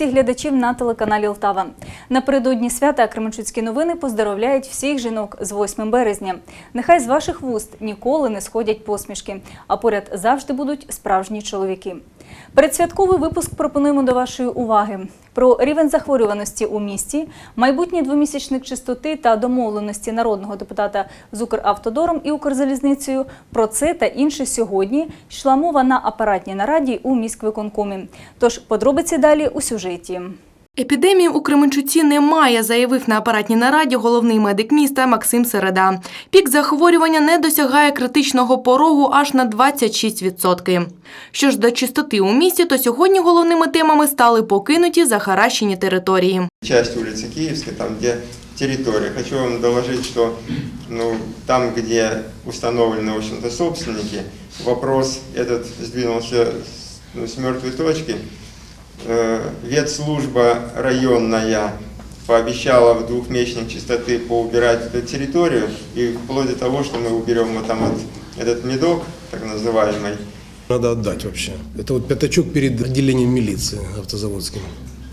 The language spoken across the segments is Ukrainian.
всіх глядачів на телеканалі Лтава. Напередодні свята Кременчуцькі новини поздоровляють всіх жінок з 8 березня. Нехай з ваших вуст ніколи не сходять посмішки, а поряд завжди будуть справжні чоловіки. Передсвятковий випуск пропонуємо до вашої уваги про рівень захворюваності у місті, майбутній двомісячник чистоти та домовленості народного депутата з Укравтодором і Укрзалізницею. Про це та інше сьогодні йшла мова на апаратній нараді у міськвиконкомі. Тож подробиці далі у сюжеті. Епідемії у Кременчуці немає, заявив на апаратній нараді головний медик міста Максим Середа. Пік захворювання не досягає критичного порогу аж на 26%. Що ж до чистоти у місті, то сьогодні головними темами стали покинуті захаращені території. часть улицы Киевской, там, где территория. Хочу вам доложить, что ну, там, где установлены, в общем-то, собственники, вопрос этот сдвинулся с, ну, с мертвой точки. Э, Ветслужба районная пообещала в двухмесячник чистоты поубирать эту территорию, и вплоть до того, что мы уберем вот там вот этот медок, так называемый, Надо отдать вообще. Это вот пятачок перед отделением милиции автозаводским.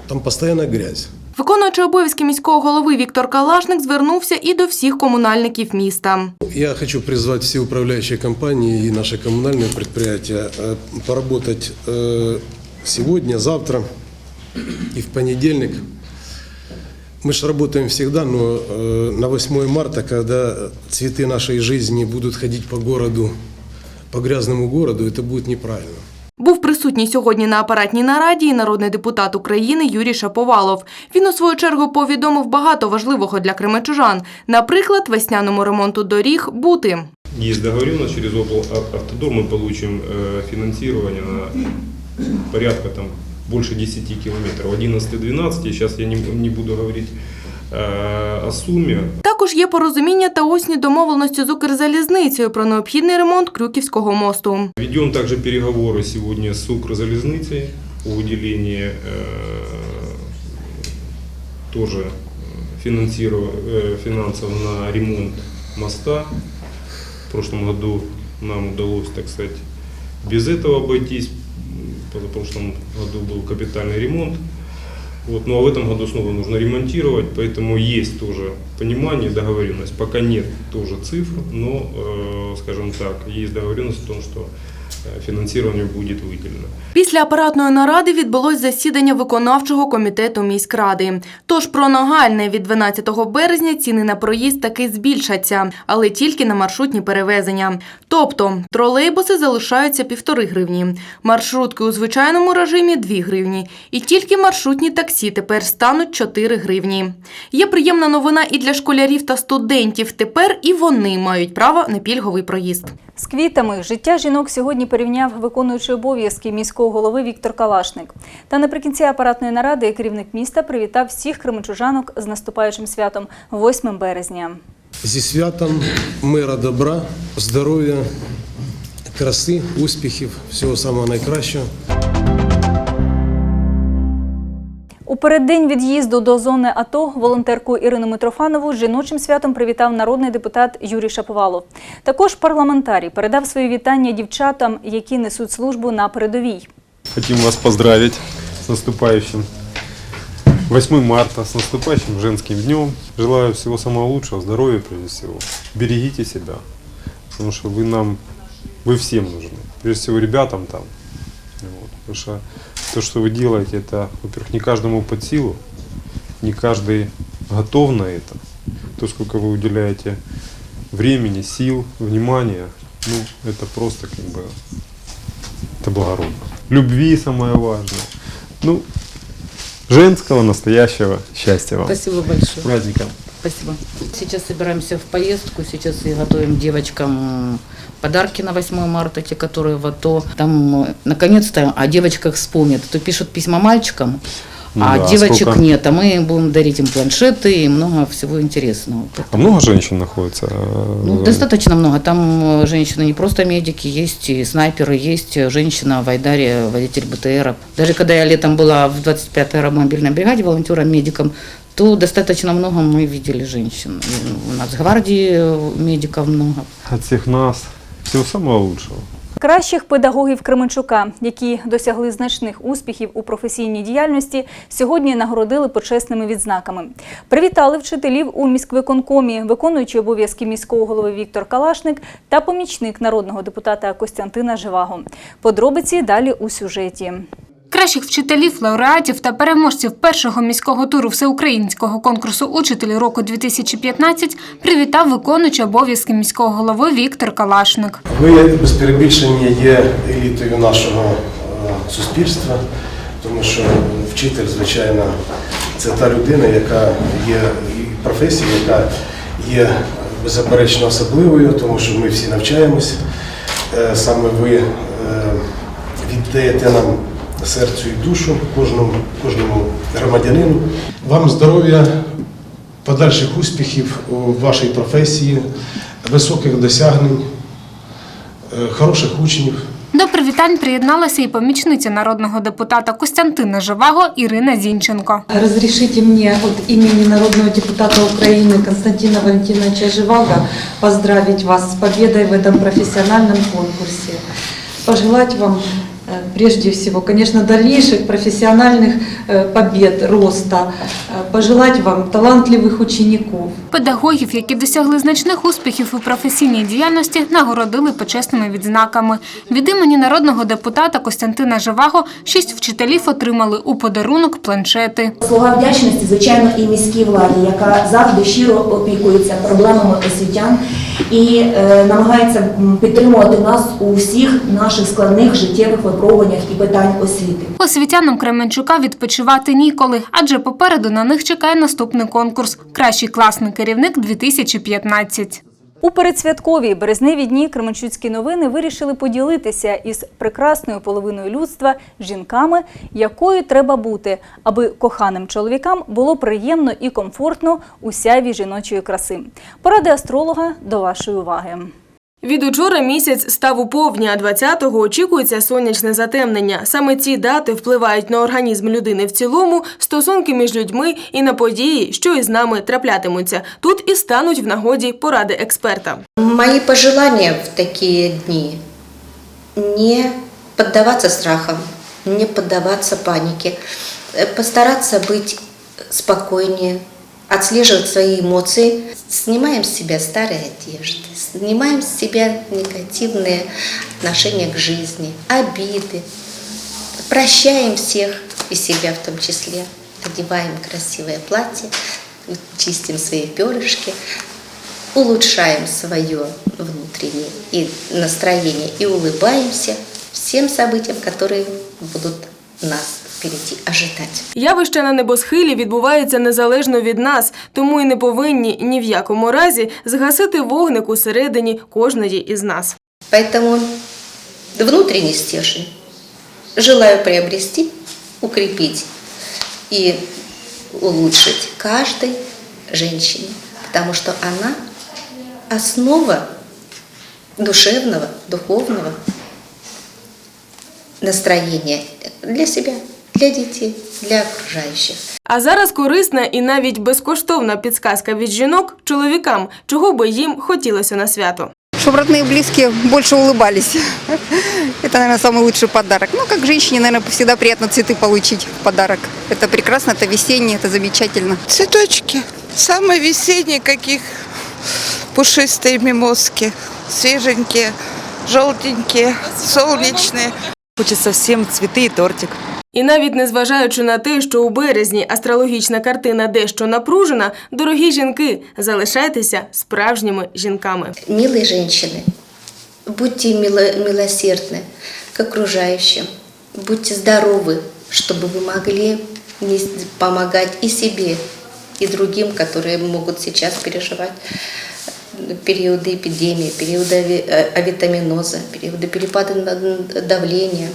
Там постоянно грязь. Виконуючи обов'язки міського голови Віктор Калашник звернувся і до всіх комунальників міста. Я хочу призвать все управляющие компании и наши коммунальные предприятия э, поработать э, сегодня, завтра и в понедельник. Мы же работаем всегда, но э, на 8 марта, когда цветы нашей жизни будут ходить по городу, по грязному городу, это будет неправильно. Був присутній сьогодні на апаратній нараді і народний депутат України Юрій Шаповалов. Він у свою чергу повідомив багато важливого для кременчужан, наприклад, весняному ремонту доріг бути. Есть договоренность, через облавтодор мы получим э, финансирование на порядка там больше 10 километров, 11-12, сейчас я не, не буду говорить э, о сумме. Також є порозуміння та усні домовленості з Укрзалізницею про необхідний ремонт Крюківського мосту. Ведем также переговоры сегодня с Укрзалезницей о выделении э, тоже э, финансиров- э, финансов на ремонт моста. В прошлом году нам удалось, так сказать, без этого обойтись. В позапрошлом году был капитальный ремонт. Вот, ну а в этом году снова нужно ремонтировать, поэтому есть тоже понимание, договоренность. Пока нет тоже цифр, но, э, скажем так, есть договоренность о том, что финансирование будет выделено. Після апаратної наради відбулось засідання виконавчого комітету міськради. Тож про нагальне від 12 березня ціни на проїзд таки збільшаться, але тільки на маршрутні перевезення. Тобто тролейбуси залишаються півтори гривні, маршрутки у звичайному режимі 2 гривні, і тільки маршрутні таксі тепер стануть 4 гривні. Є приємна новина і для школярів та студентів. Тепер і вони мають право на пільговий проїзд. З квітами життя жінок сьогодні порівняв виконуючий обов'язки міського голови Віктор Калашник. Та наприкінці апаратної наради керівник міста привітав всіх кременчужанок з наступаючим святом 8 березня. Зі святом мира добра, здоров'я, краси, успіхів, всього самого найкращого. У переддень від'їзду до зони АТО волонтерку Ірину Митрофанову з жіночим святом привітав народний депутат Юрій Шаповалов. Також парламентарій передав свої вітання дівчатам, які несуть службу на передовій. Хотим вас поздравить с наступающим 8 марта, с наступающим женским днем. Желаю всего самого лучшего, здоровья прежде всего. Берегите себя, потому что вы нам, вы всем нужны. Прежде всего ребятам там. Потому что то, что вы делаете, это, во-первых, не каждому под силу, не каждый готов на это. То, сколько вы уделяете времени, сил, внимания, ну, это просто как бы это благородно. Любви самое важное. Ну, женского настоящего счастья вам. Спасибо большое. С праздником. Спасибо. Сейчас собираемся в поездку. Сейчас и готовим девочкам подарки на 8 марта, те, которые в АТО. Там, наконец-то, о девочках вспомнят. То пишут письма мальчикам, Ну а да, девочек сколько- нет. А мы будем дарить им планшеты и много всего интересного. А много женщин находится? э, Ну, в- достаточно много. Там э, женщины не просто медики, есть и снайперы, есть э, женщина в Айдаре, водитель БТР. Даже когда я летом была в 25-й аэромобильной бригаде волонтером-медиком, то достаточно много мы видели женщин. И У нас в гвардии э, медиков много. От всех нас всего самого лучшего. Кращих педагогів Кременчука, які досягли значних успіхів у професійній діяльності, сьогодні нагородили почесними відзнаками. Привітали вчителів у міськвиконкомі, виконуючи обов'язки міського голови Віктор Калашник та помічник народного депутата Костянтина Живаго. Подробиці далі у сюжеті. Кращих вчителів, лауреатів та переможців першого міського туру всеукраїнського конкурсу «Учителі року 2015» привітав виконуючий обов'язки міського голови Віктор Калашник. Ви без перебільшення є елітою нашого е, суспільства, тому що вчитель, звичайно, це та людина, яка є професія, яка є беззаперечно особливою, тому що ми всі навчаємось. Е, Саме ви е, віддаєте нам серцю і душу кожному, кожному громадянину. Вам здоров'я, подальших успіхів у вашій професії, високих досягнень, е, хороших учнів. До привітань приєдналася і помічниця народного депутата Костянтина Живаго Ірина Зінченко. Разрешите мне от имени народного депутата Украины Константина Валентиновича Живаго поздравить вас с победой в этом профессиональном конкурсе. Пожелать вам э, прежде всего, конечно, дальнейших профессиональных э, побед, роста. Э, Пожелать вам талантливых учеников. Педагогів, які досягли значних успіхів у професійній діяльності, нагородили почесними відзнаками. Від імені народного депутата Костянтина Живаго шість вчителів отримали у подарунок планшети. Слова вдячності, звичайно, і міській владі, яка завжди щиро опікується проблемами освітян і е, намагається м, підтримувати нас у всіх наших складних життєвих випробуваннях і питань освіти. Освітянам Кременчука відпочивати ніколи, адже попереду на них чекає наступний конкурс «Кращий класний керівник 2015». У передсвяткові березневі дні Кременчуцькі новини вирішили поділитися із прекрасною половиною людства жінками, якою треба бути, аби коханим чоловікам було приємно і комфортно у сяйві жіночої краси. Поради астролога до вашої уваги. Від учора місяць став у повні, а 20-го очікується сонячне затемнення. Саме ці дати впливають на організм людини в цілому, стосунки між людьми і на події, що із нами траплятимуться. Тут і стануть в нагоді поради експерта. Мои пожелания в такие дни не поддаваться страхам, не поддаваться панике, э, постараться быть спокойнее, отслеживать свои эмоции. Снимаем с себя старые одежды, снимаем с себя негативные отношения к жизни, обиды, прощаем всех и себя в том числе, одеваем красивое платье, чистим свои перышки, улучшаем свое внутреннее и настроение и улыбаемся всем событиям, которые будут нас впереди ожидать. Явище на небосхилі відбувається незалежно від нас, тому і не повинні ні в якому разі згасити вогник усередині кожної із нас. Поэтому внутренний стержень желаю приобрести, укрепить и улучшить каждой женщине, потому что она основа душевного, духовного настроения для себя, для детей, для окружающих. А зараз корисна і навіть безкоштовна підсказка від жінок чоловікам, чого би їм хотілося на свято. Чтобы родные и близкие больше улыбались. Это, наверное, самый лучший подарок. Ну, как женщине, наверное, всегда приятно цветы получить в подарок. Это прекрасно, это весеннее, это замечательно. Цветочки. Самые весенние, каких пушистые мимозки. Свеженькие, желтенькие, солнечные. Хочется всем цветы и тортик. І навіть незважаючи на те, що у березні астрологічна картина дещо напружена, дорогі жінки, залишайтеся справжніми жінками. Милые женщины, будьте мило- милосердны к окружающим, будьте здоровы, чтобы вы могли нес- помогать и себе, и другим, которые могут сейчас переживать периоды эпидемии, периоды ави- э, авитаминоза, периоды перепада на- давления.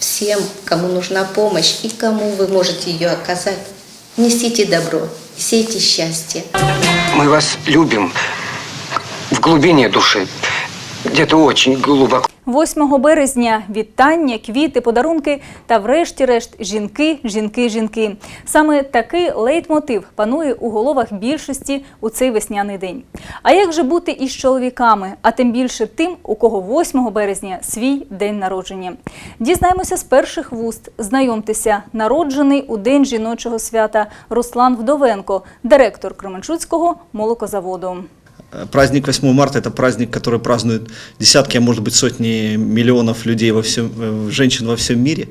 Всем, кому нужна помощь и кому вы можете ее оказать, несите добро, сейте счастье. Мы вас любим в глубине души. Где-то очень глубоко. 8 березня вітання, квіти, подарунки та, врешті-решт, жінки, жінки, жінки. Саме такий лейтмотив панує у головах більшості у цей весняний день. А як же бути із чоловіками, а тим більше тим, у кого 8 березня свій день народження? Дізнаємося з перших вуст. Знайомтеся, народжений у день жіночого свята Руслан Вдовенко, директор Кременчуцького молокозаводу. Праздник 8 марта – это праздник, который празднуют десятки, а может быть сотни миллионов людей, во всем, э, женщин во всем мире.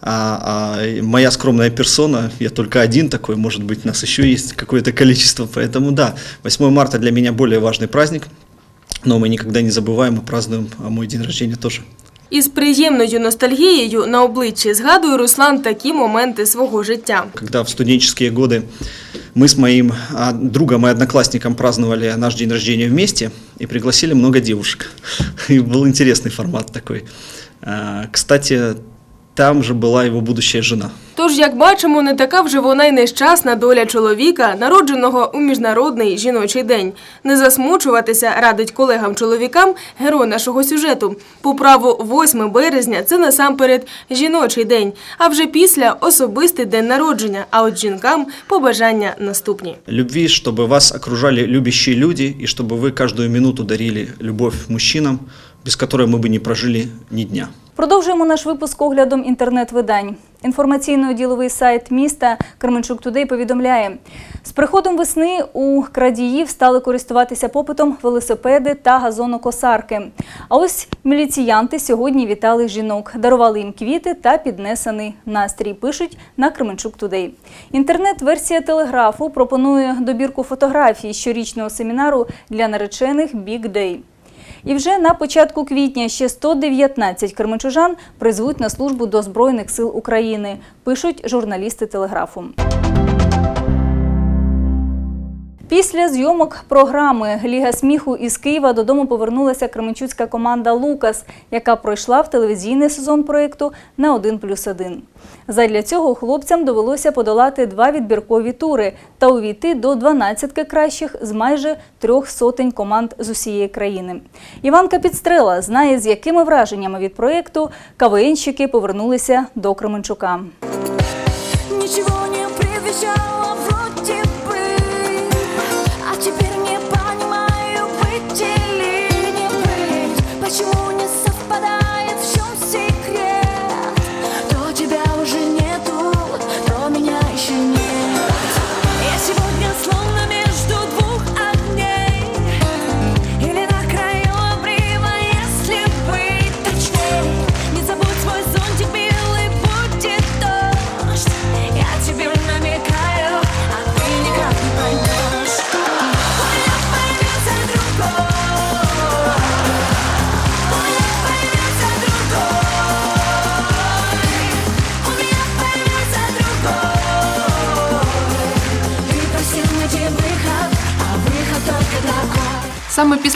А, а моя скромная персона, я только один такой, может быть, нас еще есть какое-то количество, поэтому да, 8 марта для меня более важный праздник, но мы никогда не забываем и празднуем а мой день рождения тоже. Із приємною ностальгією на обличчі згадує Руслан такі моменти свого життя. Когда в студенческие годы мы с моим а, другом и одноклассником праздновали наш день рождения вместе и пригласили много девушек. И был интересный формат такой. А, Кстати, там же была его будущая жена. Тож, як бачимо, не така вже вона й нещасна доля чоловіка, народженого у міжнародний жіночий день. Не засмучуватися радить колегам-чоловікам герой нашого сюжету. По праву 8 березня це насамперед жіночий день, а вже після особистий день народження. А от жінкам побажання наступні. Любви, чтобы вас окружали любящие люди, и чтобы вы каждую минуту дарили любовь мужчинам, без которой мы бы не прожили ни дня. Продовжуємо наш випуск оглядом інтернет-видань. Інформаційно-діловий сайт міста Кременчук Тудей повідомляє, з приходом весни у крадіїв стали користуватися попитом велосипеди та газонокосарки. А ось міліціянти сьогодні вітали жінок, дарували їм квіти та піднесений настрій. Пишуть на Кременчук Тудей. Інтернет-версія телеграфу пропонує добірку фотографій щорічного семінару для наречених Big Day. І вже на початку квітня ще 119 кермичужан призвуть на службу до Збройних сил України, пишуть журналісти телеграфу. Після зйомок програми Ліга сміху із Києва додому повернулася кременчуцька команда Лукас, яка пройшла в телевізійний сезон проєкту на 1 плюс 1. Задля цього хлопцям довелося подолати два відбіркові тури та увійти до 12 кращих з майже трьох сотень команд з усієї країни. Іванка Підстрела знає, з якими враженнями від проєкту КВНщики повернулися до Кременчука. Ничего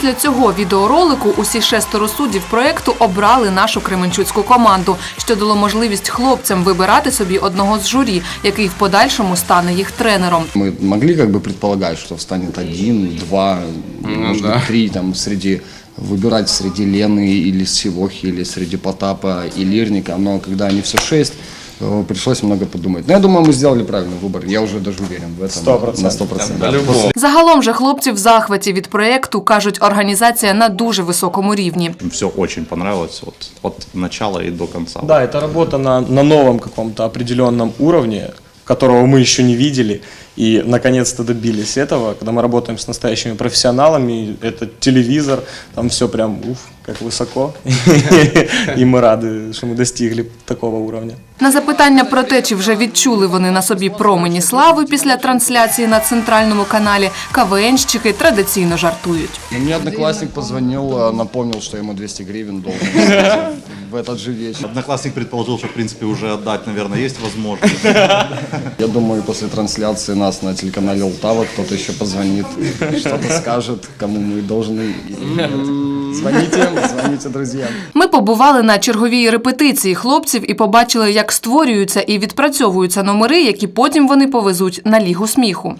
після цього відеоролику усі шестеро суддів проєкту обрали нашу кременчуцьку команду, що дало можливість хлопцям вибирати собі одного з журі, який в подальшому стане їх тренером. Мы могли как бы предполагать, что встанет один, два, Ну может да. быть, три, там, среди выбирать среди Лены или Сивохи, или среди Потапа и Лирника, но когда они все шесть, э, пришлось много подумать. Но я думаю, мы сделали правильный выбор. Я уже даже уверен в этом. Сто процентов. На сто процентов. По-любому. Загалом же хлопці в захваті від проєкту кажуть, організація на дуже високому рівні. Все очень понравилось от, от начала и до конца. Да, это работа на, на новом каком-то определенном уровне, которого мы еще не видели. И наконец-то добились этого, когда мы работаем с настоящими профессионалами. Это телевизор, там все прям уф, как высоко. И мы рады, что мы достигли такого уровня. На запитання про те, чи вже відчули вони на собі промені слави після трансляції на центральному каналі, КВНщики традиційно жартують. Мне одноклассник позвонил, э, напомнил, что ему 200 гривен должен в этот же вечер. Одноклассник предположил, что в принципе уже отдать, наверное, есть возможность. Я думаю, после трансляции нас на телеканале Ултава кто-то еще позвонит, что-то скажет, кому мы должны. Звоните, звоните друзьям. Ми побували на черговій репетиції хлопців і побачили, як створюються і відпрацьовуються номери, які потім вони повезуть на лігу сміху.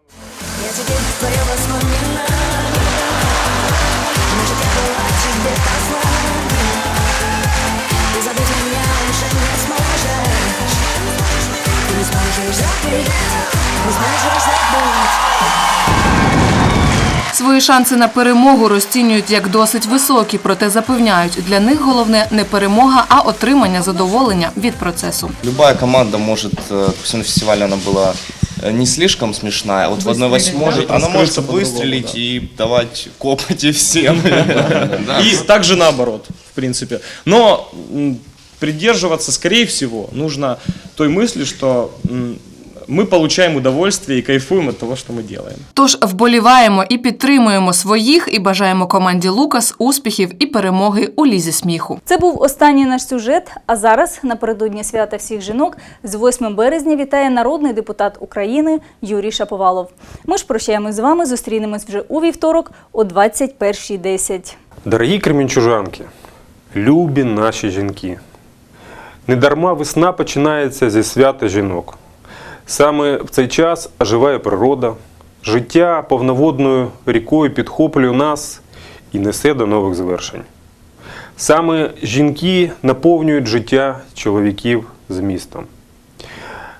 Yeah. теперь твоя возможно Может, я была тебе так зможеш забити, не зможеш забити. Свої шанси на перемогу розцінюють як досить високі, проте запевняють, для них головне не перемога, а отримання задоволення від процесу. Любая команда может, э, допустим, на фестивале она была э, не слишком смешная, а вот в одной Выстрелить, восьмой да? она может Раскрыться по-другому, выстрелить и давать копоти всем. Да. И также наоборот, в принципе. Но м, придерживаться, скорее всего, нужно той мысли, что м, мы получаем удовольствие и кайфуем от того, что мы делаем. Тож вболіваємо і підтримуємо своїх, і бажаємо команді Лукас успіхів і перемоги у лізі сміху. Це був останній наш сюжет. А зараз, напередодні свята всіх жінок, з 8 березня вітає народний депутат України Юрій Шаповалов. Ми ж прощаємось з вами, зустрінемось вже у вівторок о 21.10. Дорогі кремінчужанки, любі наші жінки. Недарма весна починається зі свята жінок. Саме в цей час оживає природа, життя повноводною рікою підхоплює нас і несе до нових звершень. Саме жінки наповнюють життя чоловіків змістом.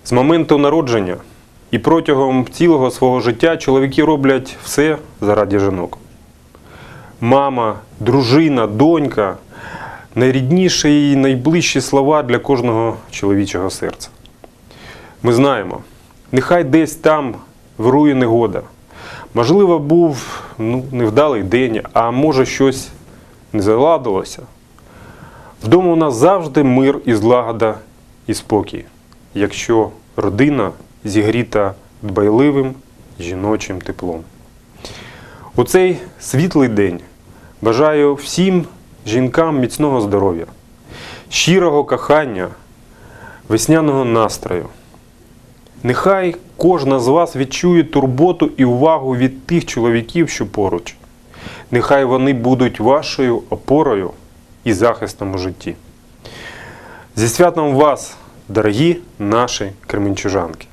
З моменту народження і протягом цілого свого життя чоловіки роблять все заради жінок мама, дружина, донька найрідніші і найближчі слова для кожного чоловічого серця. Ми знаємо, нехай десь там вирує негода. Можливо, був ну, невдалий день, а може щось не заладилося. Вдома у нас завжди мир і злагода і спокій, якщо родина зігріта дбайливим жіночим теплом. У цей світлий день бажаю всім жінкам міцного здоров'я, щирого кохання, весняного настрою. Нехай кожна з вас відчує турботу і увагу від тих чоловіків, що поруч. Нехай вони будуть вашою опорою і захистом у житті. Зі святом вас, дорогі наші кременчужанки!